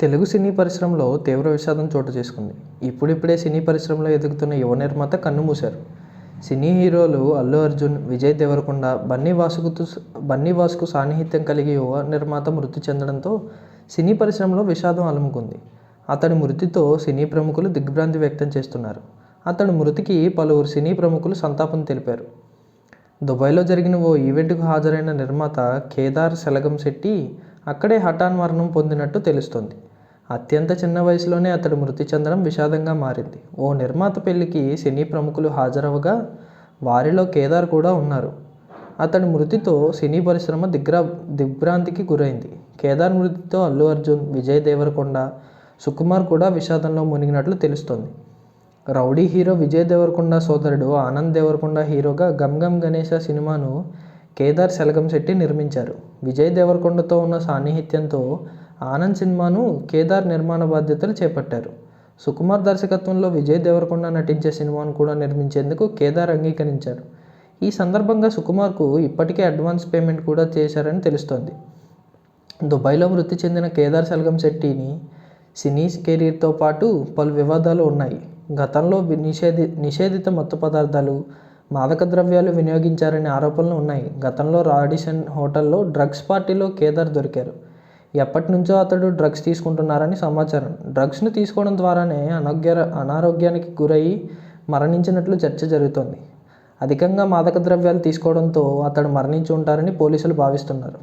తెలుగు సినీ పరిశ్రమలో తీవ్ర విషాదం చోటు చేసుకుంది. ఇప్పుడిప్పుడే సినీ పరిశ్రమలో ఎదుగుతున్న యువ నిర్మాత కన్నుమూశారు సినీ హీరోలు అల్లు అర్జున్ విజయ్ దేవరకొండ బన్నీ వాసుకుతో బన్నీ వాసుకు సాన్నిహిత్యం కలిగి యువ నిర్మాత మృతి చెందడంతో సినీ పరిశ్రమలో విషాదం అలుముకుంది. అతడి మృతితో సినీ ప్రముఖులు దిగ్భ్రాంతి వ్యక్తం చేస్తున్నారు. అతడి మృతికి పలువురు సినీ ప్రముఖులు సంతాపం తెలిపారు. దుబాయ్లో జరిగిన ఓ ఈవెంట్కు హాజరైన నిర్మాత కేదార్ సెలగం శెట్టి అక్కడే హఠాన్ మరణం పొందినట్టు తెలుస్తోంది. అత్యంత చిన్న వయసులోనే అతడు మృతి చెందడం విషాదంగా మారింది. ఓ నిర్మాత పెళ్ళికి సినీ ప్రముఖులు హాజరవగా వారిలో కేదార్ కూడా ఉన్నారు. అతడి మృతితో సినీ పరిశ్రమ దిగ్రా దిగ్భ్రాంతికి గురైంది. కేదార్ మృతితో అల్లు అర్జున్ విజయ్ దేవరకొండ సుకుమార్ కూడా విషాదంలో మునిగినట్లు తెలుస్తోంది. రౌడీ హీరో విజయ్ దేవరకొండ సోదరుడు ఆనంద్ దేవరకొండ హీరోగా గమ్ గమ్ గణేశ సినిమాను కేదార్ సెలగం శెట్టి నిర్మించారు. విజయ్ దేవరకొండతో ఉన్న సాన్నిహిత్యంతో ఆనంద్ సినిమాను కేదార్ నిర్మాణ బాధ్యతలు చేపట్టారు. సుకుమార్ దర్శకత్వంలో విజయ్ దేవరకొండ నటించే సినిమాను కూడా నిర్మించేందుకు కేదార్ అంగీకరించారు. ఈ సందర్భంగా సుకుమార్కు ఇప్పటికే అడ్వాన్స్ పేమెంట్ కూడా చేశారని తెలుస్తోంది. దుబాయ్లో మృతి చెందిన కేదార్ సెల్గం శెట్టిని సినీ కెరీర్తో పాటు పలు వివాదాలు ఉన్నాయి. గతంలో నిషేధి నిషేధిత మత్తు పదార్థాలు మాదక ద్రవ్యాలు వినియోగించారనే ఆరోపణలు ఉన్నాయి. గతంలో రాడిషన్ హోటల్లో డ్రగ్స్ పార్టీలో కేదార్ దొరికారు. ఎప్పటి నుంచో అతడు డ్రగ్స్ తీసుకుంటున్నారని సమాచారం. డ్రగ్స్ను తీసుకోవడం ద్వారానే అనారోగ్య అనారోగ్యానికి గురై మరణించినట్లు చర్చ జరుగుతోంది. అధికంగా మాదక ద్రవ్యాలు తీసుకోవడంతో అతడు మరణించి ఉంటారని పోలీసులు భావిస్తున్నారు.